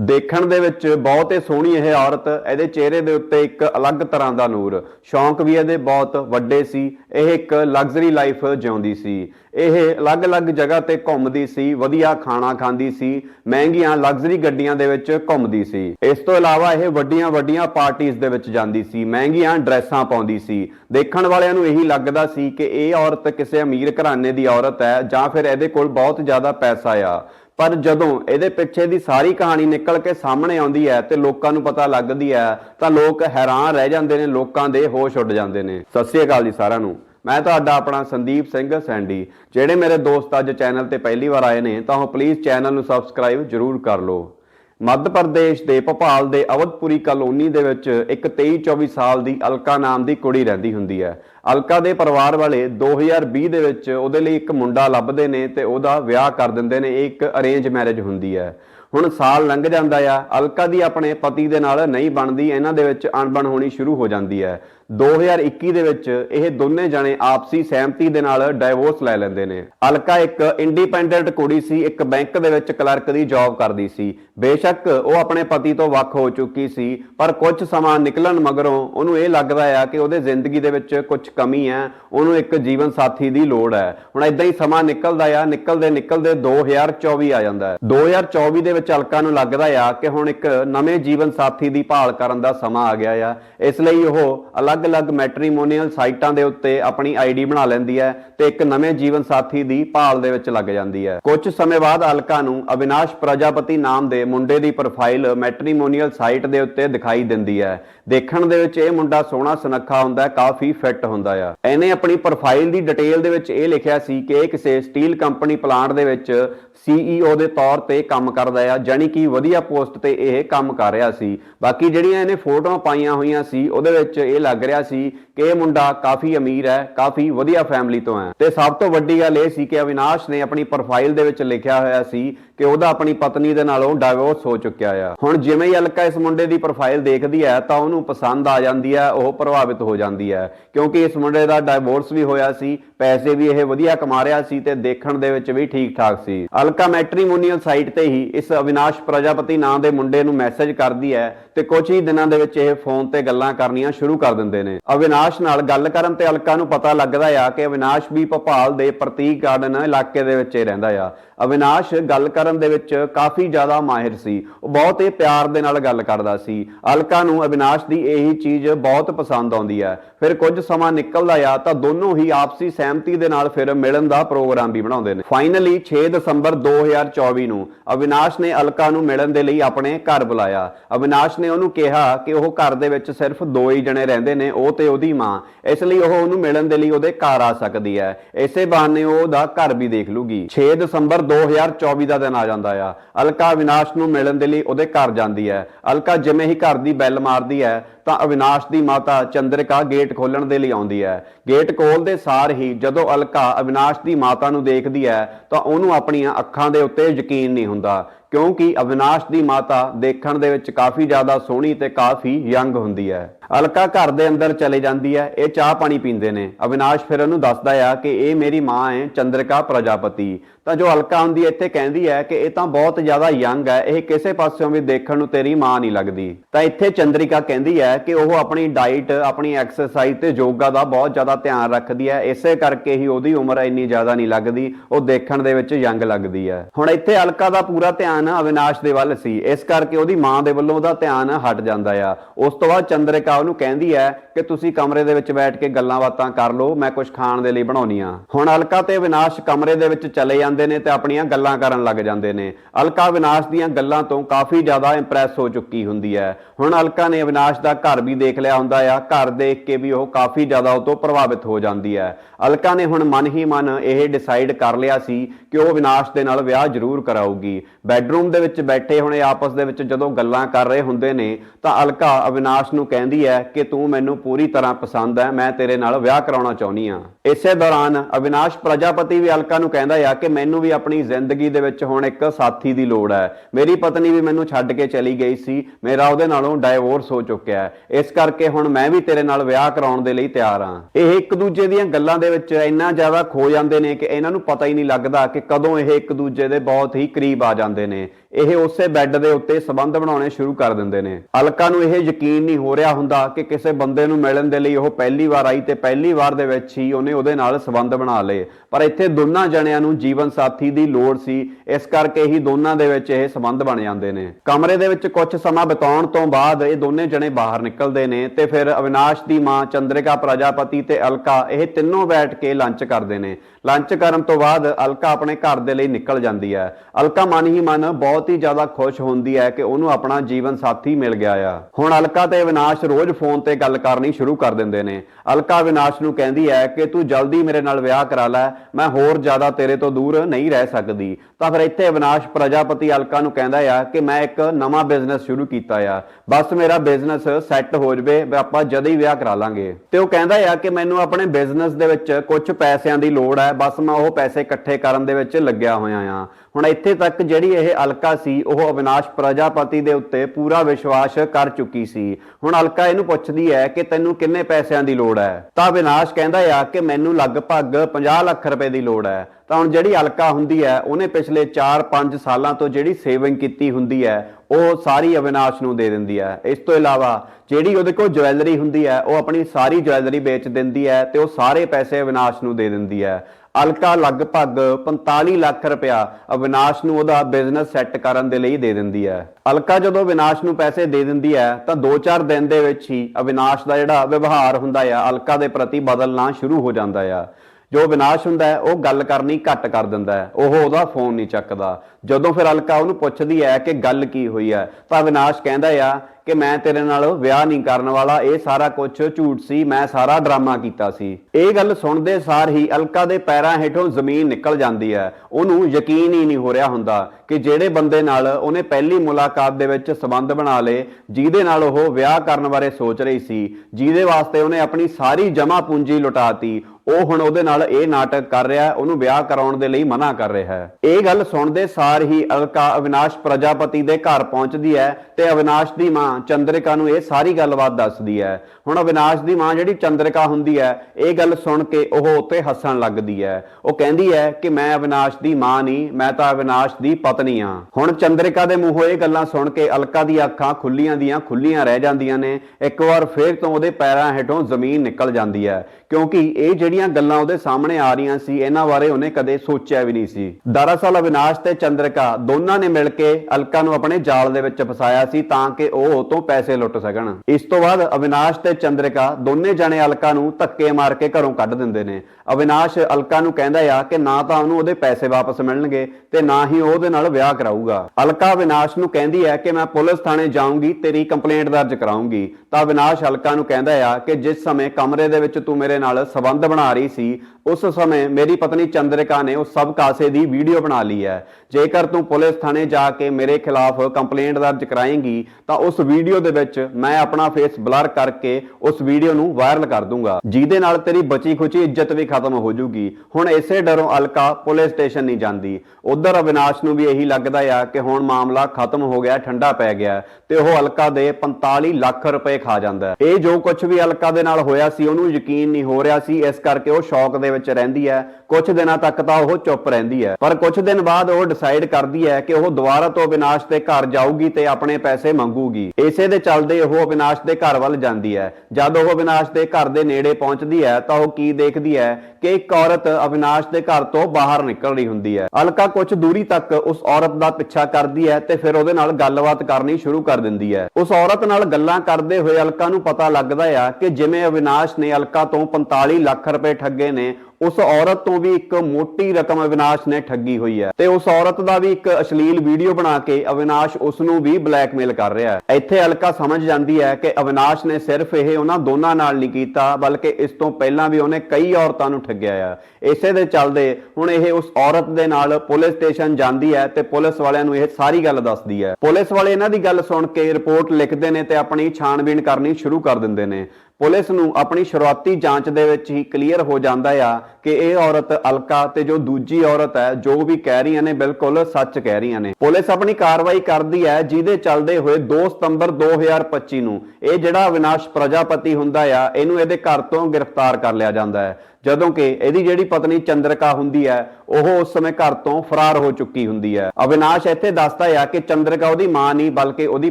ਦੇਖਣ ਦੇ ਵਿੱਚ ਬਹੁਤ ਹੀ ਸੋਹਣੀ ਇਹ ਔਰਤ, ਇਹਦੇ ਚਿਹਰੇ ਦੇ ਉੱਤੇ ਇੱਕ ਅਲੱਗ ਤਰ੍ਹਾਂ ਦਾ ਨੂਰ। ਸ਼ੌਂਕ ਵੀ ਇਹਦੇ ਬਹੁਤ ਵੱਡੇ ਸੀ, ਇਹ ਇੱਕ ਲਗਜ਼ਰੀ ਲਾਈਫ ਜਿਉਂਦੀ ਸੀ। ਇਹ ਅਲੱਗ-ਅਲੱਗ ਜਗ੍ਹਾ ਤੇ ਘੁੰਮਦੀ ਸੀ, ਵਧੀਆ ਖਾਣਾ ਖਾਂਦੀ ਸੀ, ਮਹਿੰਗੀਆਂ ਲਗਜ਼ਰੀ ਗੱਡੀਆਂ ਦੇ ਵਿੱਚ ਘੁੰਮਦੀ ਸੀ। ਇਸ ਤੋਂ ਇਲਾਵਾ ਇਹ ਵੱਡੀਆਂ-ਵੱਡੀਆਂ ਪਾਰਟੀਆਂ ਦੇ ਵਿੱਚ ਜਾਂਦੀ ਸੀ, ਮਹਿੰਗੀਆਂ ਡਰੈਸਾਂ ਪਾਉਂਦੀ ਸੀ। ਦੇਖਣ ਵਾਲਿਆਂ ਨੂੰ ਇਹੀ ਲੱਗਦਾ ਸੀ ਕਿ ਇਹ ਔਰਤ ਕਿਸੇ ਅਮੀਰ ਘਰਾਣੇ ਦੀ ਔਰਤ ਹੈ ਜਾਂ ਫਿਰ ਇਹਦੇ ਕੋਲ ਬਹੁਤ ਜ਼ਿਆਦਾ ਪੈਸਾ ਆ। ਪਰ ਜਦੋਂ ਇਹਦੇ ਪਿੱਛੇ ਦੀ ਸਾਰੀ ਕਹਾਣੀ ਨਿਕਲ ਕੇ ਸਾਹਮਣੇ ਆਉਂਦੀ ਹੈ ਤੇ ਲੋਕਾਂ ਨੂੰ ਪਤਾ ਲੱਗਦੀ ਹੈ, ਤਾਂ ਲੋਕ ਹੈਰਾਨ ਰਹਿ ਜਾਂਦੇ ਨੇ, ਲੋਕਾਂ ਦੇ ਹੋਸ਼ ਉੱਡ ਜਾਂਦੇ ਨੇ। ਸਤਿ ਸ੍ਰੀ ਅਕਾਲ ਜੀ ਸਾਰਿਆਂ ਨੂੰ। ਮੈਂ ਤੁਹਾਡਾ ਆਪਣਾ ਸੰਦੀਪ ਸਿੰਘ ਸੈਂਡੀ। ਜਿਹੜੇ ਮੇਰੇ ਦੋਸਤ ਅੱਜ ਚੈਨਲ ਤੇ ਪਹਿਲੀ ਵਾਰ ਆਏ ਨੇ, ਤਾਂ ਉਹ ਪਲੀਜ਼ ਚੈਨਲ ਨੂੰ ਸਬਸਕ੍ਰਾਈਬ ਜ਼ਰੂਰ ਕਰ ਲਓ। ਮੱਧ ਪ੍ਰਦੇਸ਼ ਦੇ ਭੋਪਾਲ ਦੇ ਅਵਧਪੁਰੀ ਕਲੋਨੀ ਦੇ ਵਿੱਚ ਇੱਕ 23-24 ਸਾਲ ਦੀ ਅਲਕਾ ਨਾਮ ਦੀ ਕੁੜੀ ਰਹਿੰਦੀ ਹੁੰਦੀ ਹੈ। ਅਲਕਾ ਦੇ ਪਰਿਵਾਰ ਵਾਲੇ 2020 ਦੇ ਵਿੱਚ ਉਹਦੇ ਲਈ ਇੱਕ ਮੁੰਡਾ ਲੱਭਦੇ ਨੇ ਤੇ ਉਹਦਾ ਵਿਆਹ ਕਰ ਦਿੰਦੇ ਨੇ। ਇਹ ਇੱਕ ਅਰੇਂਜ ਮੈਰਿਜ ਹੁੰਦੀ ਹੈ। ਹੁਣ ਸਾਲ ਲੰਘ ਜਾਂਦਾ ਆ। ਅਲਕਾ ਦੀ ਆਪਣੇ ਪਤੀ ਦੇ ਨਾਲ ਨਹੀਂ ਬਣਦੀ। ਇਹਨਾਂ ਦੇ ਵਿੱਚ ਅਣਬਣ ਹੋਣੀ ਸ਼ੁਰੂ ਹੋ ਜਾਂਦੀ ਹੈ। 2021 ਦੇ ਵਿੱਚ ਇਹ ਦੋਨੇ ਜਣੇ ਆਪਸੀ ਸਹਿਮਤੀ ਦੇ ਨਾਲ ਡਾਈਵੋਰਸ ਲੈ ਲੈਂਦੇ ਨੇ। ਅਲਕਾ ਇੱਕ ਇੰਡੀਪੈਂਡੈਂਟ ਕੁੜੀ ਸੀ, ਇੱਕ ਬੈਂਕ ਦੇ ਵਿੱਚ ਕਲਰਕ ਦੀ ਜੌਬ ਕਰਦੀ ਸੀ। ਬੇਸ਼ੱਕ ਉਹ ਆਪਣੇ ਪਤੀ ਤੋਂ ਵੱਖ ਹੋ ਚੁੱਕੀ ਸੀ, ਪਰ ਕੁਝ ਸਮਾਂ ਨਿਕਲਣ ਮਗਰੋਂ ਉਹਨੂੰ ਇਹ ਲੱਗਦਾ ਆ ਕਿ ਉਹਦੇ ਜ਼ਿੰਦਗੀ ਦੇ ਵਿੱਚ ਕੁਝ ਕਮੀ ਹੈ, ਉਹਨੂੰ ਇੱਕ ਜੀਵਨ ਸਾਥੀ ਦੀ ਲੋੜ ਹੈ। ਹੁਣ ਇਦਾਂ ਹੀ ਸਮਾਂ ਨਿਕਲਦਾ ਆ, ਨਿਕਲਦੇ ਨਿਕਲਦੇ 2024 ਆ ਜਾਂਦਾ ਹੈ। 2024 ਦੇ ਵਿੱਚ ਅਲਕਾ ਨੂੰ ਲੱਗਦਾ ਆ ਕਿ ਹੁਣ ਇੱਕ ਨਵੇਂ ਜੀਵਨ ਸਾਥੀ ਦੀ ਭਾਲ ਕਰਨ ਦਾ ਸਮਾਂ ਆ ਗਿਆ ਆ। ਇਸ ਲਈ ਉਹ ਅਲੱਗ ਅਲੱਗ-ਅਲੱਗ ਮੈਟ੍ਰੀਮੋਨੀਅਲ ਸਾਈਟਾਂ ਦੇ ਉੱਤੇ ਆਪਣੀ ਆਈਡੀ ਬਣਾ ਲੈਂਦੀ ਹੈ ਤੇ ਇੱਕ ਨਵੇਂ ਜੀਵਨ ਸਾਥੀ ਦੀ ਭਾਲ ਦੇ ਵਿੱਚ ਲੱਗ ਜਾਂਦੀ ਹੈ। ਕੁਝ ਸਮੇਂ ਬਾਅਦ ਅਲਕਾ ਨੂੰ ਅਵਿਨਾਸ਼ ਪ੍ਰਜਾਪਤੀ ਨਾਮ ਦੇ ਮੁੰਡੇ ਦੀ ਪ੍ਰੋਫਾਈਲ ਮੈਟ੍ਰੀਮੋਨੀਅਲ ਸਾਈਟ ਦੇ ਉੱਤੇ ਦਿਖਾਈ ਦਿੰਦੀ ਹੈ। ਦੇਖਣ ਦੇ ਵਿੱਚ ਇਹ ਮੁੰਡਾ ਸੋਹਣਾ ਸੁਨੱਖਾ ਹੁੰਦਾ ਹੈ, ਕਾਫੀ ਫਿੱਟ ਹੁੰਦਾ ਆ। ਇਹਨੇ ਆਪਣੀ ਪ੍ਰੋਫਾਈਲ ਦੀ ਡਿਟੇਲ ਦੇ ਵਿੱਚ ਇਹ ਲਿਖਿਆ ਸੀ ਕਿ ਇਹ ਕਿਸੇ ਸਟੀਲ ਕੰਪਨੀ ਪਲਾਂਟ ਦੇ ਵਿੱਚ CEO ਦੇ ਤੌਰ ਤੇ ਕੰਮ ਕਰਦਾ ਆ ਜਾਨੀ ਕਿ ਵਧੀਆ ਪੋਸਟ ਤੇ ਇਹ ਕੰਮ ਕਰ ਰਿਹਾ ਸੀ। ਬਾਕੀ ਜਿਹੜੀਆਂ ਇਹਨੇ ਫੋਟੋਆਂ ਪਾਈਆਂ ਹੋਈਆਂ ਸੀ, ਉਹਦੇ ਵਿੱਚ ਇਹ ਲੱਗ ਰਿਹਾ ਸੀ ਕਿ ਇਹ ਮੁੰਡਾ ਕਾਫੀ ਅਮੀਰ ਹੈ, ਕਾਫੀ ਵਧੀਆ ਫੈਮਿਲੀ ਤੋਂ ਹੈ। ਤੇ ਸਭ ਤੋਂ ਵੱਡੀ ਗੱਲ ਇਹ ਸੀ ਕਿ ਅਵਿਨਾਸ਼ ਨੇ ਆਪਣੀ ਪ੍ਰੋਫਾਈਲ ਦੇ ਵਿੱਚ ਲਿਖਿਆ ਹੋਇਆ ਸੀ ਕਿ ਉਹਦਾ ਆਪਣੀ ਪਤਨੀ ਦੇ ਨਾਲੋਂ ਡਾਈਵੋਰਸ ਹੋ ਚੁੱਕਿਆ ਆ। ਹੁਣ ਜਿਵੇਂ ਹੀ ਅਲਕਾ ਇਸ ਮੁੰਡੇ ਦੀ ਪ੍ਰੋਫਾਈਲ ਦੇਖਦੀ ਹੈ, ਤਾਂ ਉਹਨੂੰ ਪਸੰਦ ਆ ਜਾਂਦੀ ਹੈ, ਉਹ ਪ੍ਰਭਾਵਿਤ ਹੋ ਜਾਂਦੀ ਹੈ। ਕਿਉਂਕਿ ਇਸ ਮੁੰਡੇ ਦਾ ਡਾਈਵੋਰਸ ਵੀ ਹੋਇਆ ਸੀ, ਪੈਸੇ ਵੀ ਇਹ ਵਧੀਆ ਕਮਾ ਰਿਹਾ ਸੀ ਤੇ ਦੇਖਣ ਦੇ ਵਿੱਚ ਵੀ ਠੀਕ ਠਾਕ ਸੀ। ਅਲਕਾ ਮੈਟ੍ਰੀਮੋਨੀਅਲ ਸਾਈਟ ਤੇ ਹੀ ਇਸ ਅਵਿਨਾਸ਼ ਪ੍ਰਜਾਪਤੀ ਨਾਂ ਦੇ ਮੁੰਡੇ ਨੂੰ ਮੈਸੇਜ ਕਰਦੀ ਹੈ ਤੇ ਕੁਝ ਹੀ ਦਿਨਾਂ ਦੇ ਵਿੱਚ ਇਹ ਫੋਨ ਤੇ ਗੱਲਾਂ ਕਰਨੀਆਂ ਸ਼ੁਰੂ ਕਰ ਦਿੰਦੇ ਨੇ। ਅਵਿਨਾਸ਼ ਨਾਲ ਗੱਲ ਕਰਨ ਤੇ ਅਲਕਾ ਨੂੰ ਪਤਾ ਲੱਗਦਾ ਆ ਕਿ ਅਵਿਨਾਸ਼ ਵੀ ਭੋਪਾਲ ਦੇ ਪ੍ਰਤੀਕ ਗਾਰਡਨ ਇਲਾਕੇ ਦੇ ਵਿੱਚ ਰਹਿੰਦਾ ਆ। ਅਵਿਨਾਸ਼ ਗੱਲ ਕਰਨ ਦੇ ਵਿੱਚ ਕਾਫੀ ਜ਼ਿਆਦਾ ਮਾਹਿਰ ਸੀ। ਉਹ ਬਹੁਤ ਹੀ ਪਿਆਰ ਦੇ ਨਾਲ ਗੱਲ ਕਰਦਾ ਸੀ। ਅਲਕਾ ਨੂੰ ਅਵਿਨਾਸ਼ ਦੀ ਇਹੀ ਚੀਜ਼ ਬਹੁਤ ਪਸੰਦ ਆਉਂਦੀ ਹੈ। ਫਿਰ ਕੁਝ ਸਮਾਂ ਨਿਕਲਦਾ ਆ ਤਾਂ ਦੋਨੋਂ ਹੀ ਆਪਸੀ ਸਹਿਮਤੀ ਦੇ ਨਾਲ ਫਿਰ ਮਿਲਣ ਦਾ ਪ੍ਰੋਗਰਾਮ ਵੀ ਬਣਾਉਂਦੇ ਨੇ। ਫਾਈਨਲੀ 6 ਦਸੰਬਰ 2024 ਨੂੰ ਅਵਿਨਾਸ਼ ਨੇ ਅਲਕਾ ਨੂੰ ਮਿਲਣ ਦੇ ਲਈ ਆਪਣੇ ਘਰ ਬੁਲਾਇਆ। ਅਵਿਨਾਸ਼ ਨੇ ਉਹਨੂੰ ਕਿਹਾ ਕਿ ਉਹ ਘਰ ਦੇ ਵਿੱਚ ਸਿਰਫ ਦੋ ਹੀ ਜਣੇ ਰਹਿੰਦੇ ਨੇ, ਉਹ ਤੇ ਉਹਦੀ ਮਾਂ। ਇਸ ਲਈ ਉਹ ਉਹਨੂੰ ਮਿਲਣ ਦੇ ਲਈ ਉਹਦੇ ਘਰ ਆ ਸਕਦੀ ਹੈ। ਇਸੇ ਬਹਾਨੇ ਉਹ ਉਹਦਾ ਘਰ ਵੀ ਦੇਖ ਲੂਗੀ। 6 ਦਸੰਬਰ 2024 ਦਾ ਦਿਨ ਆ ਜਾਂਦਾ ਆ। ਅਲਕਾ ਵਿਨਾਸ਼ ਨੂੰ ਮਿਲਣ ਦੇ ਲਈ ਉਹਦੇ ਘਰ ਜਾਂਦੀ ਹੈ। ਅਲਕਾ ਜਿਵੇਂ ਹੀ ਘਰ ਦੀ ਬੈਲ ਮਾਰਦੀ ਹੈ ਤਾਂ ਅਵਿਨਾਸ਼ ਦੀ ਮਾਤਾ ਚੰਦਰਿਕਾ ਗੇਟ ਖੋਲਣ ਦੇ ਲਈ ਆਉਂਦੀ ਹੈ। ਗੇਟ ਖੋਲਦੇ ਸਾਰ ਹੀ ਜਦੋਂ ਅਲਕਾ ਅਵਿਨਾਸ਼ ਦੀ ਮਾਤਾ ਨੂੰ ਦੇਖਦੀ ਹੈ, ਤਾਂ ਉਹਨੂੰ ਆਪਣੀਆਂ ਅੱਖਾਂ ਦੇ ਉੱਤੇ ਯਕੀਨ ਨਹੀਂ ਹੁੰਦਾ, ਕਿਉਂਕਿ ਅਵਿਨਾਸ਼ ਦੀ ਮਾਤਾ ਦੇਖਣ ਦੇ ਵਿੱਚ ਕਾਫੀ ਜ਼ਿਆਦਾ ਸੋਹਣੀ ਤੇ ਕਾਫੀ ਯੰਗ ਹੁੰਦੀ ਹੈ। ਅਲਕਾ ਘਰ ਦੇ ਅੰਦਰ ਚਲੇ ਜਾਂਦੀ ਹੈ, ਇਹ ਚਾਹ ਪਾਣੀ ਪੀਂਦੇ ਨੇ। ਅਵਿਨਾਸ਼ ਫਿਰ ਉਹਨੂੰ ਦੱਸਦਾ ਆ ਕਿ ਇਹ ਮੇਰੀ ਮਾਂ ਹੈ, ਚੰਦਰਿਕਾ ਪ੍ਰਜਾਪਤੀ। ਤਾਂ ਜੋ ਅਲਕਾ ਹੁੰਦੀ ਹੈ, ਇੱਥੇ ਕਹਿੰਦੀ ਹੈ ਕਿ ਇਹ ਤਾਂ ਬਹੁਤ ਜ਼ਿਆਦਾ ਯੰਗ ਹੈ, ਇਹ ਕਿਸੇ ਪਾਸਿਓਂ ਵੀ ਦੇਖਣ ਨੂੰ ਤੇਰੀ ਮਾਂ ਨਹੀਂ ਲੱਗਦੀ। ਤਾਂ ਇੱਥੇ ਚੰਦਰਿਕਾ ਕਹਿੰਦੀ ਹੈ ਕਿ ਉਹ ਆਪਣੀ ਡਾਈਟ ਆਪਣੀ ਐਕਸਰਸਾਈਜ਼ ਤੇ ਯੋਗਾ ਦਾ ਬਹੁਤ ਜ਼ਿਆਦਾ ਧਿਆਨ ਰੱਖਦੀ ਹੈ। ਇਸੇ ਕਰਕੇ ਹੀ ਉਹਦੀ ਉਮਰ ਇੰਨੀ ਜ਼ਿਆਦਾ ਨਹੀਂ ਲੱਗਦੀ। ਉਹ ਦੇਖਣ ਦੇ ਵਿੱਚ ਯੰਗ ਲੱਗਦੀ ਹੈ। ਹੁਣ ਇੱਥੇ ਅਲਕਾ ਦਾ ਪੂਰਾ ਧਿਆਨ ਅਵਿਨਾਸ਼ ਦੇ ਵੱਲ ਸੀ। ਇਸ ਕਰਕੇ ਉਹਦੀ ਮਾਂ ਦੇ ਵੱਲੋਂ ਉਹਦਾ ਧਿਆਨ ਹਟ ਜਾਂਦਾ ਆ। ਉਸ ਤੋਂ ਬਾਅਦ ਚੰਦਰਿਕਾ ਉਹਨੂੰ ਕਹਿੰਦੀ ਹੈ ਕਿ ਤੁਸੀਂ ਕਮਰੇ ਦੇ ਵਿੱਚ ਬੈਠ ਕੇ ਗੱਲਾਂ ਬਾਤਾਂ ਕਰ ਲਓ। ਮੈਂ ਕੁਝ ਖਾਣ ਦੇ ਲਈ ਬਣਾਉਣੀ ਆ। ਹੁਣ ਅਲਕਾ ਤੇ ਅਵਿਨਾਸ਼ ਕਮਰੇ ਦੇ ਵਿੱਚ ਚਲੇ ਜਾਂਦੇ ਨੇ ਤੇ ਆਪਣੀਆਂ ਗੱਲਾਂ ਕਰਨ ਲੱਗ ਜਾਂਦੇ ਨੇ। ਅਲਕਾ ਅਵਿਨਾਸ਼ ਦੀਆਂ ਗੱਲਾਂ ਤੋਂ ਕਾਫੀ ਜ਼ਿਆਦਾ ਇੰਪ੍ਰੈਸ ਹੋ ਚੁੱਕੀ ਹੁੰਦੀ ਹੈ। ਹੁਣ ਅਲਕਾ ਨੇ ਅਵਿਨਾਸ਼ ਦਾ ਘਰ ਵੀ ਦੇਖ ਲਿਆ ਹੁੰਦਾ ਆ। ਘਰ ਦੇਖ ਕੇ ਵੀ ਉਹ ਕਾਫੀ ਜ਼ਿਆਦਾ ਉਹ ਤੋਂ ਪ੍ਰਭਾਵਿਤ ਹੋ ਜਾਂਦੀ ਹੈ। ਅਲਕਾ ਨੇ ਹੁਣ ਮਨ ਹੀ ਮਨ ਇਹ ਡਿਸਾਈਡ ਕਰ ਲਿਆ ਸੀ ਕਿ ਉਹ ਅਵਿਨਾਸ਼ ਦੇ ਨਾਲ ਵਿਆਹ ਜ਼ਰੂਰ ਕਰਾਊਗੀ। ਬੈੱਡਰੂਮ ਦੇ ਵਿੱਚ ਬੈਠੇ ਹੋਣੇ ਆਪਸ ਦੇ ਵਿੱਚ ਜਦੋਂ ਗੱਲਾਂ ਕਰ ਰਹੇ ਹੁੰਦੇ ਨੇ, ਤਾਂ ਅਲਕਾ ਅਵਿਨਾਸ਼ ਨੂੰ ਕਹਿੰਦੀ ਹੈ ਕਿ ਤੂੰ ਮੈਨੂੰ ਪੂਰੀ ਤਰ੍ਹਾਂ ਪਸੰਦ ਹੈ, ਮੈਂ ਤੇਰੇ ਨਾਲ ਵਿਆਹ ਕਰਾਉਣਾ ਚਾਹੁੰਦੀ ਆ ਇਸੇ ਦੌਰਾਨ ਅਵਿਨਾਸ਼ ਪ੍ਰਜਾਪਤੀ ਵੀ ਅਲਕਾ ਨੂੰ ਕਹਿੰਦਾ ਆ ਕਿ ਮੈਨੂੰ ਵੀ ਆਪਣੀ ਜ਼ਿੰਦਗੀ ਦੇ ਵਿੱਚ ਹੁਣ ਇੱਕ ਸਾਥੀ ਦੀ ਲੋੜ ਹੈ। ਮੇਰੀ ਪਤਨੀ ਵੀ ਮੈਨੂੰ ਛੱਡ ਕੇ ਚਲੀ ਗਈ ਸੀ। ਮੇਰਾ ਉਹਦੇ ਨਾਲੋਂ ਡਾਈਵੋਰਸ ਹੋ ਚੁੱਕਿਆ ਇਸ ਕਰਕੇ ਹੁਣ ਮੈਂ ਵੀ ਤੇਰੇ ਨਾਲ ਵਿਆਹ ਕਰਾਉਣ ਦੇ ਲਈ ਤਿਆਰ ਹਾਂ। ਇਹ ਇੱਕ ਦੂਜੇ ਦੀਆਂ ਗੱਲਾਂ ਦੇ ਵਿੱਚ ਇੰਨਾ ਜ਼ਿਆਦਾ ਖੋ ਜਾਂਦੇ ਨੇ ਕਿ ਇਹਨਾਂ ਨੂੰ ਪਤਾ ਹੀ ਨਹੀਂ ਲੱਗਦਾ ਕਿ ਕਦੋਂ ਇਹ ਇੱਕ ਦੂਜੇ ਦੇ ਬਹੁਤ ਹੀ ਕਰੀਬ ਆ ਜਾਂਦੇ ਨੇ। ਇਹ ਉਸੇ ਬੈੱਡ ਦੇ ਉੱਤੇ ਸਬੰਧ ਬਣਾਉਣੇ ਸ਼ੁਰੂ ਕਰ ਦਿੰਦੇ ਨੇ। ਅਲਕਾ ਨੂੰ ਇਹ ਯਕੀਨ ਨਹੀਂ ਹੋ ਰਿਹਾ ਹੁੰਦਾ ਕਿ ਕਿਸੇ ਬੰਦੇ ਨੂੰ ਮਿਲਣ ਦੇ ਲਈ ਉਹ ਪਹਿਲੀ ਵਾਰ ਆਈ ਤੇ ਪਹਿਲੀ ਵਾਰ ਦੇ ਵਿੱਚ ਹੀ ਉਹਨੇ ਉਹਦੇ ਨਾਲ ਸਬੰਧ ਬਣਾ ਲਏ। ਪਰ ਇੱਥੇ ਦੋਨਾਂ ਜਣਿਆਂ ਨੂੰ ਜੀਵਨ ਸਾਥੀ ਦੀ ਲੋੜ ਸੀ। ਇਸ ਕਰਕੇ ਹੀ ਦੋਨਾਂ ਦੇ ਵਿੱਚ ਇਹ ਸਬੰਧ ਬਣ ਜਾਂਦੇ ਨੇ। ਕਮਰੇ ਦੇ ਵਿੱਚ ਕੁਝ ਸਮਾਂ ਬਿਤਾਉਣ ਤੋਂ ਬਾਅਦ ਇਹ ਦੋਨੇ ਜਣੇ ਬਾਹਰ ਨਿਕਲਦੇ ਨੇ ਤੇ ਫਿਰ ਅਵਿਨਾਸ਼ ਦੀ ਮਾਂ, ਚੰਦਰਿਕਾ ਪ੍ਰਜਾਪਤੀ ਤੇ ਅਲਕਾ ਇਹ ਤਿੰਨੋਂ ਬੈਠ ਕੇ ਲੰਚ ਕਰਦੇ ਨੇ। ਲੰਚ ਕਰਨ ਤੋਂ ਬਾਅਦ ਅਲਕਾ ਆਪਣੇ ਘਰ ਦੇ ਲਈ ਨਿਕਲ ਜਾਂਦੀ ਹੈ। ਅਲਕਾ ਮਨ ਹੀ ਮਨ ਬਹੁਤ ਹੀ ਜ਼ਿਆਦਾ ਖੁਸ਼ ਹੁੰਦੀ ਹੈ ਕਿ ਉਹਨੂੰ ਆਪਣਾ ਜੀਵਨ ਸਾਥੀ ਮਿਲ ਗਿਆ ਆ। ਹੁਣ ਅਲਕਾ ਤੇ ਅਵਿਨਾਸ਼ ਰੋਜ਼ ਫੋਨ ਤੇ ਗੱਲ ਕਰਨੀ ਸ਼ੁਰੂ ਕਰ ਦਿੰਦੇ ਨੇ। ਅਲਕਾ ਅਵਿਨਾਸ਼ ਨੂੰ ਕਹਿੰਦੀ ਹੈ ਕਿ ਤੂੰ ਜਲਦੀ ਮੇਰੇ ਨਾਲ ਵਿਆਹ ਕਰਾ ਲੈ, ਮੈਂ ਹੋਰ ਜ਼ਿਆਦਾ ਤੇਰੇ ਤੋਂ ਦੂਰ ਨਹੀਂ ਰਹਿ ਸਕਦੀ। ਤਾਂ ਫਿਰ ਇੱਥੇ ਅਵਿਨਾਸ਼ ਪ੍ਰਜਾਪਤੀ ਅਲਕਾ ਨੂੰ ਕਹਿੰਦਾ ਆ ਕਿ ਮੈਂ ਇੱਕ ਨਵਾਂ ਬਿਜ਼ਨਸ ਸ਼ੁਰੂ ਕੀਤਾ ਆ। ਬਸ ਮੇਰਾ ਬਿਜ਼ਨਸ ਸੈੱਟ ਹੋ ਜਵੇ, ਵੀ ਆਪਾਂ ਜਦ ਹੀ ਵਿਆਹ ਕਰਾ ਲਾਂਗੇ। ਤੇ ਉਹ ਕਹਿੰਦਾ ਆ ਕਿ ਮੈਨੂੰ ਆਪਣੇ ਬਿਜ਼ਨਸ ਦੇ ਵਿੱਚ ਕੁਝ ਪੈਸਿਆਂ ਦੀ ਲੋੜ ਹੈ, ਬਸ ਮੈਂ ਉਹ ਪੈਸੇ ਇਕੱਠੇ ਕਰਨ ਦੇ ਵਿੱਚ ਲੱਗਿਆ ਹੋਇਆ ਆ। ਹੁਣ ਇੱਥੇ ਤੱਕ ਜਿਹੜੀ ਇਹ ਅਲਕਾ ਸੀ, ਉਹ ਅਵਿਨਾਸ਼ ਪ੍ਰਜਾਪਤੀ ਦੇ ਉੱਤੇ ਪੂਰਾ ਵਿਸ਼ਵਾਸ ਕਰ ਚੁੱਕੀ ਸੀ। ਹੁਣ ਅਲਕਾ ਇਹਨੂੰ ਪੁੱਛਦੀ ਹੈ ਕਿ ਤੈਨੂੰ ਕਿੰਨੇ ਪੈਸਿਆਂ ਦੀ ਲੋੜ ਹੈ? ਤਾਂ ਅਵਿਨਾਸ਼ ਕਹਿੰਦਾ ਆ ਕਿ ਮੈਨੂੰ ਲਗਭਗ 50 ਲੱਖ ਰੁਪਏ ਦੀ ਲੋੜ ਹੈ। ਤਾਂ ਹੁਣ ਜਿਹੜੀ ਅਲਕਾ ਹੁੰਦੀ ਹੈ, ਉਹਨੇ ਪਿਛਲੇ 4-5 ਸਾਲਾਂ ਤੋਂ ਜਿਹੜੀ ਸੇਵਿੰਗ ਕੀਤੀ ਹੁੰਦੀ ਹੈ, ਉਹ ਸਾਰੀ ਅਵਿਨਾਸ਼ ਨੂੰ ਦੇ ਦਿੰਦੀ ਹੈ। ਇਸ ਤੋਂ ਇਲਾਵਾ ਜਿਹੜੀ ਉਹਦੇ ਕੋਲ ਜਵੈਲਰੀ ਹੁੰਦੀ ਹੈ, ਉਹ ਆਪਣੀ ਸਾਰੀ ਜਵੈਲਰੀ ਵੇਚ ਦਿੰਦੀ ਹੈ ਤੇ ਉਹ ਸਾਰੇ ਪੈਸੇ ਅਵਿਨਾਸ਼ ਨੂੰ ਦੇ ਦਿੰਦੀ ਹੈ। ਅਲਕਾ ਲਗਭਗ 45 ਲੱਖ ਰੁਪਇਆ ਅਵਿਨਾਸ਼ ਨੂੰ ਉਹਦਾ ਬਿਜ਼ਨਸ ਸੈੱਟ ਕਰਨ ਦੇ ਲਈ ਦੇ ਦਿੰਦੀ ਹੈ। ਅਲਕਾ ਜਦੋਂ ਅਵਿਨਾਸ਼ ਨੂੰ ਪੈਸੇ ਦੇ ਦਿੰਦੀ ਹੈ, ਤਾਂ 2-4 ਦਿਨ ਦੇ ਵਿੱਚ ਹੀ ਅਵਿਨਾਸ਼ ਦਾ ਜਿਹੜਾ ਵਿਵਹਾਰ ਹੁੰਦਾ ਆ, ਅਲਕਾ ਦੇ ਪ੍ਰਤੀ ਬਦਲਣਾ ਸ਼ੁਰੂ ਹੋ ਜਾਂਦਾ ਆ। ਜੋ ਵਿਨਾਸ਼ ਹੁੰਦਾ ਉਹ ਗੱਲ ਕਰਨੀ ਘੱਟ ਕਰ ਦਿੰਦਾ ਉਹ ਉਹਦਾ ਫੋਨ ਨਹੀਂ ਚੱਕਦਾ। ਜਦੋਂ ਫਿਰ ਅਲਕਾ ਉਹਨੂੰ ਪੁੱਛਦੀ ਹੈ ਕਿ ਗੱਲ ਕੀ ਹੋਈ ਹੈ, ਤਾਂ ਵਿਨਾਸ਼ ਕਹਿੰਦਾ ਆ ਕਿ ਮੈਂ ਤੇਰੇ ਨਾਲ ਵਿਆਹ ਨਹੀਂ ਕਰਨ ਵਾਲਾ, ਇਹ ਸਾਰਾ ਕੁਝ ਝੂਠ ਸੀ, ਮੈਂ ਸਾਰਾ ਡਰਾਮਾ ਕੀਤਾ ਸੀ। ਇਹ ਗੱਲ ਸੁਣਦੇ ਸਾਰ ਹੀ ਅਲਕਾ ਦੇ ਪੈਰਾਂ ਹੇਠੋਂ ਜ਼ਮੀਨ ਨਿਕਲ ਜਾਂਦੀ ਹੈ। ਉਹਨੂੰ ਯਕੀਨ ਹੀ ਨਹੀਂ ਹੋ ਰਿਹਾ ਹੁੰਦਾ ਕਿ ਜਿਹੜੇ ਬੰਦੇ ਨਾਲ ਉਹਨੇ ਪਹਿਲੀ ਮੁਲਾਕਾਤ ਦੇ ਵਿੱਚ ਸਬੰਧ ਬਣਾ ਲਏ, ਜਿਹਦੇ ਨਾਲ ਉਹ ਵਿਆਹ ਕਰਨ ਬਾਰੇ ਸੋਚ ਰਹੀ ਸੀ, ਜਿਹਦੇ ਵਾਸਤੇ ਉਹਨੇ ਆਪਣੀ ਸਾਰੀ ਜਮ੍ਹਾਂ ਪੂੰਜੀ ਲੁਟਾਤੀ ਉਹ ਹੁਣ ਉਹਦੇ ਨਾਲ ਇਹ ਨਾਟਕ ਕਰ ਰਿਹਾ, ਉਹਨੂੰ ਵਿਆਹ ਕਰਾਉਣ ਦੇ ਲਈ ਮਨਾ ਕਰ ਰਿਹਾ ਹੈ। ਇਹ ਗੱਲ ਸੁਣਦੇ ਸਾਰ ਹੀ ਅਲਕਾ ਅਵਿਨਾਸ਼ ਪ੍ਰਜਾਪਤੀ ਦੇ ਘਰ ਪਹੁੰਚਦੀ ਹੈ ਤੇ ਅਵਿਨਾਸ਼ ਦੀ ਮਾਂ ਚੰਦਰਿਕਾ ਨੂੰ ਇਹ ਸਾਰੀ ਗੱਲਬਾਤ ਦੱਸਦੀ ਹੈ। ਹੁਣ ਅਵਿਨਾਸ਼ ਦੀ ਮਾਂ ਜਿਹੜੀ ਚੰਦਰਿਕਾ ਹੁੰਦੀ ਹੈ, ਇਹ ਗੱਲ ਸੁਣ ਕੇ ਉਹ ਉੱਤੇ ਹੱਸਣ ਲੱਗਦੀ ਹੈ। ਉਹ ਕਹਿੰਦੀ ਹੈ ਕਿ ਮੈਂ ਅਵਿਨਾਸ਼ ਦੀ ਮਾਂ ਨਹੀਂ, ਮੈਂ ਤਾਂ ਅਵਿਨਾਸ਼ ਦੀ ਪਤਨੀ ਹਾਂ। ਹੁਣ ਚੰਦਰਿਕਾ ਦੇ ਮੂੰਹੋਂ ਇਹ ਗੱਲਾਂ ਸੁਣ ਕੇ ਅਲਕਾ ਦੀ ਅੱਖਾਂ ਖੁੱਲੀਆਂ ਦੀਆਂ ਖੁੱਲੀਆਂ ਰਹਿ ਜਾਂਦੀਆਂ ਨੇ। ਇੱਕ ਵਾਰ ਫੇਰ ਤੋਂ ਉਹਦੇ ਪੈਰਾਂ ਹੇਠੋਂ ਜ਼ਮੀਨ ਨਿਕਲ ਜਾਂਦੀ ਹੈ। ਕਿਉਂਕਿ ਇਹ ਜਿਹੜੀਆਂ ਗੱਲਾਂ ਉਹਦੇ ਸਾਹਮਣੇ ਆ ਰਹੀਆਂ ਸੀ, ਇਹਨਾਂ ਬਾਰੇ ਉਹਨੇ ਕਦੇ ਸੋਚਿਆ ਵੀ ਨਹੀਂ ਸੀ। ਦਰਅਸਲ ਅਵਿਨਾਸ਼ ਤੇ ਚੰਦਰਿਕਾ ਦੋਨਾਂ ਨੇ ਮਿਲ ਕੇ ਅਲਕਾ ਨੂੰ ਆਪਣੇ ਜਾਲ ਦੇ ਵਿੱਚ ਫਸਾਇਆ ਸੀ ਤਾਂ ਕਿ ਉਹ ਉਹ ਤੋਂ ਪੈਸੇ ਲੁੱਟ ਸਕਣ। ਇਸ ਤੋਂ ਬਾਅਦ ਅਵਿਨਾਸ਼ ਤੇ ਚੰਦਰਿਕਾ ਦੋਨੇ ਜਣੇ ਅਲਕਾ ਨੂੰ ਧੱਕੇ ਮਾਰ ਕੇ ਘਰੋਂ ਕੱਢ ਦਿੰਦੇ ਨੇ। ਅਵਿਨਾਸ਼ ਅਲਕਾ ਨੂੰ ਕਹਿੰਦਾ ਆ ਕਿ ਨਾ ਤਾਂ ਉਹਨੂੰ ਉਹਦੇ ਪੈਸੇ ਵਾਪਸ ਮਿਲਣਗੇ ਤੇ ਨਾ ਹੀ ਉਹਦੇ ਨਾਲ ਵਿਆਹ ਕਰਾਊਗਾ। ਅਲਕਾ ਅਵਿਨਾਸ਼ ਨੂੰ ਕਹਿੰਦੀ ਹੈ ਕਿ ਮੈਂ ਪੁਲਿਸ ਥਾਣੇ ਜਾਊਂਗੀ, ਤੇਰੀ ਕੰਪਲੇਂਟ ਦਰਜ ਕਰਾਊਂਗੀ। ਤਾਂ ਅਵਿਨਾਸ਼ ਅਲਕਾ ਨੂੰ ਕਹਿੰਦਾ ਆ ਕਿ ਜਿਸ ਸਮੇਂ ਕਮਰੇ ਦੇ ਵਿੱਚ ਤੂੰ ਮੇਰੇ ਨਾਲ ਸਬੰਧ ਬਣਾ ਰਹੀ ਸੀ ਉਸ ਸਮੇਂ ਮੇਰੀ ਪਤਨੀ ਚੰਦਰਿਕਾ ਨੇ ਉਸ ਸਭ ਕਾਸੇ ਦੀ ਵੀਡੀਓ ਬਣਾ ਲਈ ਹੈ। ਜੇਕਰ ਤੂੰ ਪੁਲਿਸ ਥਾਣੇ ਜਾ ਕੇ ਮੇਰੇ ਖਿਲਾਫ ਕੰਪਲੇਂਟ ਦਰਜ ਕਰਾਏਂਗੀ, ਤਾਂ ਉਸ ਵੀਡੀਓ ਦੇ ਵਿੱਚ ਮੈਂ ਆਪਣਾ ਫੇਸ ਬਲਰ ਕਰਕੇ ਉਸ ਵੀਡੀਓ ਨੂੰ ਵਾਇਰਲ ਕਰ ਦੂੰਗਾ। ਜਿਹਦੇ ਨਾਲ ਤੇਰੀ ਬਚੀ ਖੁਚੀ ਇੱਜ਼ਤ ਵੀ ਖਤਮ ਹੋ ਜਾਊਗੀ ਹੁਣ ਇਸੇ ਡਰੋਂ ਅਲਕਾ ਪੁਲਿਸ ਸਟੇਸ਼ਨ ਨਹੀਂ ਜਾਂਦੀ। ਉਧਰ ਅਵਿਨਾਸ਼ ਨੂੰ ਵੀ ਇਹੀ ਲੱਗਦਾ ਆ ਕਿ ਹੁਣ ਮਾਮਲਾ ਖਤਮ ਹੋ ਗਿਆ, ਠੰਡਾ ਪੈ ਗਿਆ ਤੇ ਉਹ ਅਲਕਾ ਦੇ 45 ਲੱਖ ਰੁਪਏ ਖਾ ਜਾਂਦਾ। ਇਹ ਜੋ ਕੁਝ ਵੀ ਅਲਕਾ ਦੇ ਨਾਲ ਹੋਇਆ ਸੀ, ਉਹਨੂੰ ਯਕੀਨ ਨਹੀਂ ਹੋ ਰਿਹਾ ਸੀ। ਇਸ ਕਰਕੇ ਉਹ ਸ਼ੌਕ ਦੇ ਵਿੱਚ ਰਹਿੰਦੀ ਹੈ ਕੁਝ ਦਿਨਾਂ ਤੱਕ ਤਾਂ ਉਹ ਚੁੱਪ ਰਹਿੰਦੀ ਹੈ। ਪਰ ਕੁਝ ਦਿਨ ਬਾਅਦ ਉਹ ਡਿਸਾਈਡ ਕਰਦੀ ਹੈ ਕਿ ਉਹ ਦੁਬਾਰਾ ਤੋਂ ਅਵਿਨਾਸ਼ ਦੇ ਘਰ ਜਾਊਗੀ ਤੇ ਆਪਣੇ ਪੈਸੇ ਮੰਗੂਗੀ। ਇਸੇ ਦੇ ਚੱਲਦੇ ਉਹ ਅਵਿਨਾਸ਼ ਦੇ ਘਰ ਵੱਲ ਜਾਂਦੀ ਹੈ। ਜਦ ਉਹ ਅਵਿਨਾਸ਼ ਦੇ ਘਰ ਦੇ ਨੇੜੇ ਪਹੁੰਚਦੀ ਹੈ, ਤਾਂ ਉਹ ਕੀ ਦੇਖਦੀ ਹੈ ਕਿ ਇੱਕ ਔਰਤ ਅਵਿਨਾਸ਼ ਦੇ ਘਰ ਤੋਂ ਬਾਹਰ ਨਿਕਲ ਰਹੀ ਹੁੰਦੀ ਹੈ। ਅਲਕਾ ਕੁਝ ਦੂਰੀ ਤੱਕ ਉਸ ਔਰਤ ਦਾ ਪਿੱਛਾ ਕਰਦੀ ਹੈ ਤੇ ਫਿਰ ਉਹਦੇ ਨਾਲ ਗੱਲਬਾਤ ਕਰਨੀ ਸ਼ੁਰੂ ਕਰ ਦਿੰਦੀ ਹੈ। ਉਸ ਔਰਤ ਨਾਲ ਗੱਲਾਂ ਕਰਦੇ ਹੋਏ ਅਲਕਾ ਨੂੰ ਪਤਾ ਲੱਗਦਾ ਆ ਕਿ ਜਿਵੇਂ ਅਵਿਨਾਸ਼ ਨੇ ਅਲਕਾ ਤੋਂ 45 ਲੱਖ ਰੁਪਏ ਠੱਗੇ ਨੇ ਉਸ ਔਰਤ ਤੋਂ ਵੀ ਇੱਕ ਮੋਟੀ ਰਕਮ ਅਵਿਨਾਸ਼ ਨੇ ਠੱਗੀ ਹੋਈ ਹੈ। ਤੇ ਉਸ ਔਰਤ ਦਾ ਵੀ ਇੱਕ ਅਸ਼ਲੀਲ ਵੀਡੀਓ ਬਣਾ ਕੇ ਅਵਿਨਾਸ਼ ਉਸ ਨੂੰ ਵੀ ਬਲੈਕਮੇਲ ਕਰ ਰਿਹਾ ਹੈ। ਇੱਥੇ ਅਲਕਾ ਸਮਝ ਜਾਂਦੀ ਹੈ ਕਿ ਅਵਿਨਾਸ਼ ਨੇ ਸਿਰਫ ਇਹ ਉਹਨਾਂ ਦੋਨਾਂ ਨਾਲ ਨਹੀਂ ਕੀਤਾ, ਬਲਕਿ ਇਸ ਤੋਂ ਪਹਿਲਾਂ ਵੀ ਉਹਨੇ ਕਈ ਔਰਤਾਂ ਨੂੰ ਠੱਗਿਆ ਆ। ਇਸੇ ਦੇ ਚੱਲਦੇ ਹੁਣ ਇਹ ਉਸ ਔਰਤ ਦੇ ਨਾਲ ਪੁਲਿਸ ਸਟੇਸ਼ਨ ਜਾਂਦੀ ਹੈ ਤੇ ਪੁਲਿਸ ਵਾਲਿਆਂ ਨੂੰ ਇਹ ਸਾਰੀ ਗੱਲ ਦੱਸਦੀ ਹੈ। ਪੁਲਿਸ ਵਾਲੇ ਇਹਨਾਂ ਦੀ ਗੱਲ ਸੁਣ ਕੇ ਰਿਪੋਰਟ ਲਿਖਦੇ ਨੇ ਤੇ ਆਪਣੀ ਛਾਣਬੀਣ ਕਰਨੀ ਸ਼ੁਰੂ ਕਰ ਦਿੰਦੇ ਨੇ। ਪੁਲਿਸ ਨੂੰ ਆਪਣੀ ਸ਼ੁਰੂਆਤੀ ਜਾਂਚ ਦੇ ਵਿੱਚ ਹੀ ਕਲੀਅਰ ਹੋ ਜਾਂਦਾ ਆ ਕਿ ਇਹ ਔਰਤ ਅਲਕਾ ਤੇ ਜੋ ਦੂਜੀ ਔਰਤ ਹੈ, ਜੋ ਵੀ ਕਹਿ ਰਹੀਆਂ ਨੇ, ਬਿਲਕੁਲ ਸੱਚ ਕਹਿ ਰਹੀਆਂ ਨੇ। ਪੁਲਿਸ ਆਪਣੀ ਕਾਰਵਾਈ ਕਰਦੀ ਹੈ, ਜਿਹਦੇ ਚੱਲਦੇ ਹੋਏ 2 ਸਤੰਬਰ 2025 ਨੂੰ ਇਹ ਜਿਹੜਾ ਅਵਿਨਾਸ਼ ਪ੍ਰਜਾਪਤੀ ਹੁੰਦਾ ਆ, ਇਹਨੂੰ ਇਹਦੇ ਘਰ ਤੋਂ ਗ੍ਰਿਫਤਾਰ ਕਰ ਲਿਆ ਜਾਂਦਾ ਹੈ। ਜਦੋਂ ਕਿ ਇਹਦੀ ਜਿਹੜੀ ਪਤਨੀ ਚੰਦਰਕਾ ਹੁੰਦੀ ਹੈ, ਉਹ ਉਸ ਸਮੇਂ ਘਰ ਤੋਂ ਫਰਾਰ ਹੋ ਚੁੱਕੀ ਹੁੰਦੀ ਹੈ। ਅਵਿਨਾਸ਼ ਇੱਥੇ ਦੱਸਦਾ ਆ ਕਿ ਚੰਦਰਕਾ ਉਹਦੀ ਮਾਂ ਨਹੀਂ, ਬਲਕਿ ਉਹਦੀ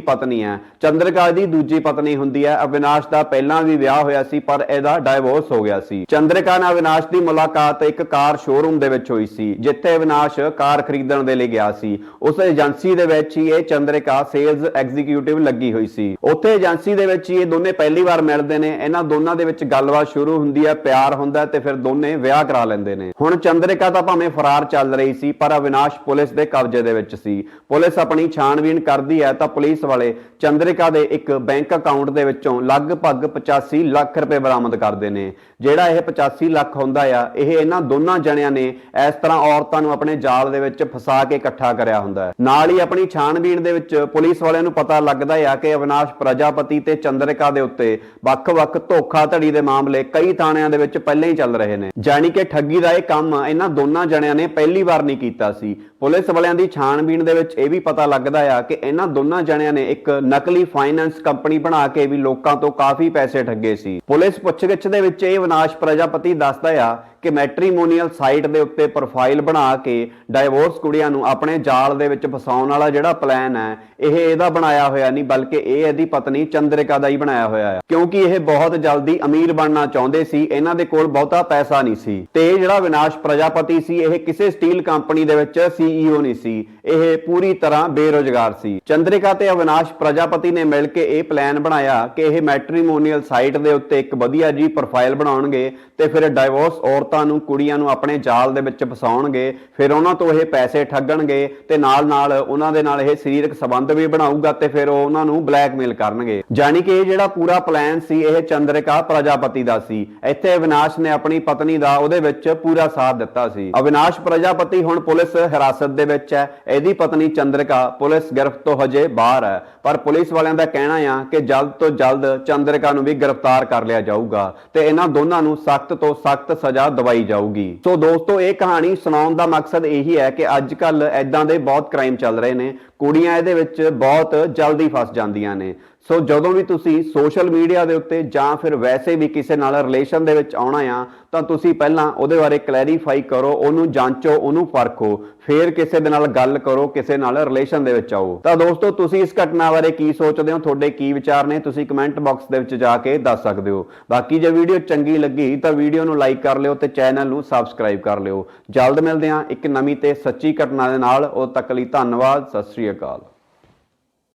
ਪਤਨੀ ਹੈ। ਚੰਦਰਕਾ ਦੀ ਦੂਜੀ ਪਤਨੀ ਹੁੰਦੀ ਹੈ। ਅਵਿਨਾਸ਼ ਦਾ ਪਹਿਲਾਂ ਵੀ ਵਿਆਹ ਹੋਇਆ ਸੀ, ਪਰ ਇਹਦਾ ਡਾਈਵੋਰਸ ਹੋ ਗਿਆ ਸੀ। ਚੰਦਰਕਾ ਨਾਲ ਅਵਿਨਾਸ਼ ਦੀ ਮੁਲਾਕਾਤ ਇੱਕ ਕਾਰ ਸ਼ੋਰੂਮ ਦੇ ਵਿੱਚ ਹੋਈ ਸੀ, ਜਿੱਥੇ ਅਵਿਨਾਸ਼ ਕਾਰ ਖਰੀਦਣ ਦੇ ਲਈ ਗਿਆ ਸੀ। ਉਸ ਏਜੰਸੀ ਦੇ ਵਿੱਚ ਹੀ ਇਹ ਚੰਦਰਕਾ ਸੇਲਜ਼ ਐਗਜ਼ੀਕਿਊਟਿਵ ਲੱਗੀ ਹੋਈ ਸੀ। ਉੱਥੇ ਏਜੰਸੀ ਦੇ ਵਿੱਚ ਹੀ ਇਹ ਦੋਨੇ ਪਹਿਲੀ ਵਾਰ ਮਿਲਦੇ ਨੇ। ਇਹਨਾਂ ਦੋਨਾਂ ਦੇ ਵਿੱਚ ਗੱਲਬਾਤ ਸ਼ੁਰੂ ਹੁੰਦੀ ਹੈ, ਪਿਆਰ ਹੁੰਦਾ ਤੇ ਤੇ ਫਿਰ ਦੋਨੇ ਵਿਆਹ ਕਰਾ ਲੈਂਦੇ ਨੇ। ਹੁਣ ਚੰਦਰਿਕਾ ਤਾਂ ਭਾਵੇਂ ਫਰਾਰ ਚੱਲ ਰਹੀ ਸੀ, ਪਰ ਅਵਿਨਾਸ਼ ਪੁਲਿਸ ਦੇ ਕਬਜ਼ੇ ਦੇ ਵਿੱਚ ਸੀ। ਪੁਲਿਸ ਆਪਣੀ ਛਾਣਬੀਣ ਕਰਦੀ ਹੈ ਤਾਂ ਪੁਲਿਸ ਵਾਲੇ ਚੰਦਰਿਕਾ ਦੇ ਇੱਕ ਬੈਂਕ ਅਕਾਊਂਟ ਦੇ ਵਿੱਚੋਂ ਲਗਭਗ 85 ਲੱਖ ਰੁਪਏ ਬਰਾਮਦ ਕਰਦੇ ਨੇ। ਜਿਹੜਾ ਇਹ 85 ਲੱਖ ਹੁੰਦਾ ਆ, ਇਹ ਇਹਨਾਂ ਦੋਨਾਂ ਜਣਿਆਂ ਨੇ ਇਸ ਤਰ੍ਹਾਂ ਔਰਤਾਂ ਨੂੰ ਆਪਣੇ ਜਾਲ ਦੇ ਵਿੱਚ ਫਸਾ ਕੇ ਇਕੱਠਾ ਕਰਿਆ ਹੁੰਦਾ ਹੈ। ਨਾਲ ਹੀ ਆਪਣੀ ਛਾਣਬੀਣ ਦੇ ਵਿੱਚ ਪੁਲਿਸ ਵਾਲਿਆਂ ਨੂੰ ਪਤਾ ਲੱਗਦਾ ਆ ਕਿ ਅਵਿਨਾਸ਼ ਪ੍ਰਜਾਪਤੀ ਤੇ ਚੰਦਰਿਕਾ ਦੇ ਉੱਤੇ ਵੱਖ-ਵੱਖ ਧੋਖਾਧੜੀ ਦੇ ਮਾਮਲੇ ਕਈ ਥਾਣਿਆਂ ਦੇ ਵਿੱਚ ਪਹਿਲਾਂ ਹੀ ਚੱਲ ਰਹੇ ਨੇ। ਜਾਣੀ ਕਿ ਠੱਗੀ ਦਾ ਇਹ ਕੰਮ ਇਹਨਾਂ ਦੋਨਾਂ ਜਣਿਆਂ ਨੇ ਪਹਿਲੀ ਵਾਰ ਨਹੀਂ ਕੀਤਾ ਸੀ। ਪੁਲਿਸ ਵਾਲਿਆਂ ਦੀ ਛਾਣਬੀਣ ਦੇ ਵਿੱਚ ਇਹ ਵੀ ਪਤਾ ਲੱਗਦਾ ਆ ਕਿ ਇਹਨਾਂ ਦੋਨਾਂ ਜਣਿਆਂ ਨੇ ਇੱਕ ਨਕਲੀ ਫਾਈਨੈਂਸ ਕੰਪਨੀ ਬਣਾ ਕੇ ਵੀ ਲੋਕਾਂ ਤੋਂ ਕਾਫੀ ਪੈਸੇ ਠੱਗੇ ਸੀ। ਪੁਲਿਸ ਪੁੱਛਗਿੱਛ ਦੇ ਵਿੱਚ ਇਹ ਵਿਨਾਸ਼ ਪ੍ਰਜਾਪਤੀ ਦੱਸਦਾ ਆ ਕਿ ਮੈਟ੍ਰੀਮੋਨੀਅਲ ਸਾਈਟ ਦੇ ਉੱਤੇ ਪ੍ਰੋਫਾਈਲ ਬਣਾ ਕੇ ਡਾਈਵੋਰਸ ਕੁੜੀਆਂ ਨੂੰ ਆਪਣੇ ਜਾਲ ਦੇ ਵਿੱਚ ਫਸਾਉਣ ਵਾਲਾ ਜਿਹੜਾ ਪਲਾਨ ਹੈ, ਇਹ ਇਹਦਾ ਬਣਾਇਆ ਹੋਇਆ ਨਹੀਂ, ਬਲਕਿ ਇਹ ਇਹਦੀ ਪਤਨੀ ਚੰਦਰਿਕਾ ਦਾ ਹੀ ਬਣਾਇਆ ਹੋਇਆ ਹੈ ਕਿਉਂਕਿ ਇਹ ਬਹੁਤ ਜਲਦੀ ਅਮੀਰ ਬਣਨਾ ਚਾਹੁੰਦੇ ਸੀ, ਇਹਨਾਂ ਦੇ ਕੋਲ ਬਹੁਤਾ ਪੈਸਾ ਨਹੀਂ ਸੀ। ਤੇ ਜਿਹੜਾ ਵਿਨਾਸ਼ ਪ੍ਰਜਾਪਤੀ ਸੀ, ਇਹ ਕਿਸੇ ਸਟੀਲ ਕੰਪਨੀ ਦੇ ਵਿੱਚ ਸੀ ਸੀਈਓ ਨਹੀਂ ਸੀ। ਇਹ ਪੂਰੀ ਤਰ੍ਹਾਂ ਬੇਰੋਜ਼ਗਾਰ ਸੀ। ਚੰਦਰਿਕਾ ਤੇ ਅਵਿਨਾਸ਼ ਪ੍ਰਜਾਪਤੀ ਨੇ ਮਿਲ ਕੇ ਇਹ ਪਲਾਨ ਬਣਾਇਆ ਕਿ ਇਹ ਮੈਟ੍ਰੀਮੋਨੀਅਲ ਸਾਈਟ ਦੇ ਉੱਤੇ ਇੱਕ ਵਧੀਆ ਜੀ ਪ੍ਰੋਫਾਈਲ ਬਣਾਉਣਗੇ ਤੇ ਫਿਰ ਡਾਈਵੋਰਸ ਔਰਤਾਂ ਨੂੰ, ਕੁੜੀਆਂ ਨੂੰ ਆਪਣੇ ਜਾਲ ਦੇ ਵਿੱਚ ਫਸਾਉਣਗੇ। ਫਿਰ ਉਹਨਾਂ ਤੋਂ ਇਹ ਪੈਸੇ ਠੱਗਣਗੇ ਤੇ ਨਾਲ-ਨਾਲ ਉਹਨਾਂ ਦੇ ਨਾਲ ਇਹ ਸਰੀਰਕ ਸੰਬੰਧ ਵੀ ਬਣਾਊਗਾ ਤੇ ਫਿਰ ਉਹ ਉਹਨਾਂ ਨੂੰ ਬਲੈਕਮੇਲ ਕਰਨਗੇ। ਜਾਨੀ ਕਿ ਇਹ ਜਿਹੜਾ ਪੂਰਾ ਪਲਾਨ ਸੀ, ਇਹ ਚੰਦਰਿਕਾ ਪ੍ਰਜਾਪਤੀ ਦਾ ਸੀ। ਇੱਥੇ ਅਵਿਨਾਸ਼ ਨੇ ਆਪਣੀ ਪਤਨੀ ਦਾ ਉਹਦੇ ਵਿੱਚ ਪੂਰਾ ਸਾਥ ਦਿੱਤਾ ਸੀ। ਅਵਿਨਾਸ਼ ਪ੍ਰਜਾਪਤੀ ਹੁਣ ਪੁਲਿਸ ਹਿਰਾਸਤ ਦੇ ਵਿੱਚ ਹੈ। ਇਹਦੀ ਪਤਨੀ ਚੰਦਰਿਕਾ ਪੁਲਿਸ ਗ੍ਰਿਫਤ ਤੋਂ ਹਜੇ ਬਾਹਰ ਹੈ। ਪਰ ਪੁਲਿਸ ਵਾਲਿਆਂ ਦਾ ਕਹਿਣਾ ਆ ਕਿ ਜਲਦ ਤੋਂ ਜਲਦ ਚੰਦਰਿਕਾ ਨੂੰ ਵੀ ਗ੍ਰਿਫਤਾਰ ਕਰ ਲਿਆ ਜਾਊਗਾ ਤੇ ਇਹਨਾਂ ਦੋਨਾਂ ਨੂੰ ਸਖਤ ਤੋਂ ਸਖਤ ਸਜ਼ਾ ਦਵਾਈ ਜਾਊਗੀ। ਸੋ ਦੋਸਤੋ, ਇਹ ਕਹਾਣੀ ਸੁਣਾਉਣ ਦਾ ਮਕਸਦ ਇਹੀ ਹੈ ਕਿ ਅੱਜ ਕੱਲ ਐਦਾਂ ਦੇ ਬਹੁਤ ਕ੍ਰਾਈਮ ਚੱਲ ਰਹੇ ਨੇ। ਕੁੜੀਆਂ ਇਹਦੇ ਵਿੱਚ ਬਹੁਤ ਜਲਦੀ ਫਸ ਜਾਂਦੀਆਂ ਨੇ। ਸੋ ਜਦੋਂ ਵੀ ਤੁਸੀਂ ਸੋਸ਼ਲ ਮੀਡੀਆ ਦੇ ਉੱਤੇ ਜਾਂ ਫਿਰ ਵੈਸੇ ਵੀ ਕਿਸੇ ਨਾਲ ਰਿਲੇਸ਼ਨ ਦੇ ਵਿੱਚ ਆਉਣਾ ਆ, ਤਾਂ ਤੁਸੀਂ ਪਹਿਲਾਂ ਉਹਦੇ ਬਾਰੇ ਕਲੈਰੀਫਾਈ ਕਰੋ, ਉਹਨੂੰ ਜਾਂਚੋ, ਉਹਨੂੰ ਪਰਖੋ, ਫਿਰ ਕਿਸੇ ਦੇ ਨਾਲ ਗੱਲ ਕਰੋ, ਕਿਸੇ ਨਾਲ ਰਿਲੇਸ਼ਨ ਦੇ ਵਿੱਚ ਆਓ। ਤਾਂ ਦੋਸਤੋ, ਤੁਸੀਂ ਇਸ ਘਟਨਾ ਬਾਰੇ ਕੀ ਸੋਚਦੇ ਹੋ? ਤੁਹਾਡੇ ਕੀ ਵਿਚਾਰ ਨੇ? ਤੁਸੀਂ ਕਮੈਂਟ ਬਾਕਸ ਦੇ ਵਿੱਚ ਜਾ ਕੇ ਦੱਸ ਸਕਦੇ ਹੋ। ਬਾਕੀ ਜੇ ਵੀਡੀਓ ਚੰਗੀ ਲੱਗੀ, ਤਾਂ ਵੀਡੀਓ ਨੂੰ ਲਾਈਕ ਕਰ ਲਿਓ ਤੇ ਚੈਨਲ ਨੂੰ ਸਬਸਕ੍ਰਾਈਬ ਕਰ ਲਿਓ। ਜਲਦ ਮਿਲਦੇ ਹਾਂ ਇੱਕ ਨਵੀਂ ਤੇ ਸੱਚੀ ਘਟਨਾ ਦੇ ਨਾਲ। ਉਹ ਤੱਕ ਲਈ ਧੰਨਵਾਦ, ਸਤਿ ਸ਼੍ਰੀ ਅਕਾਲ।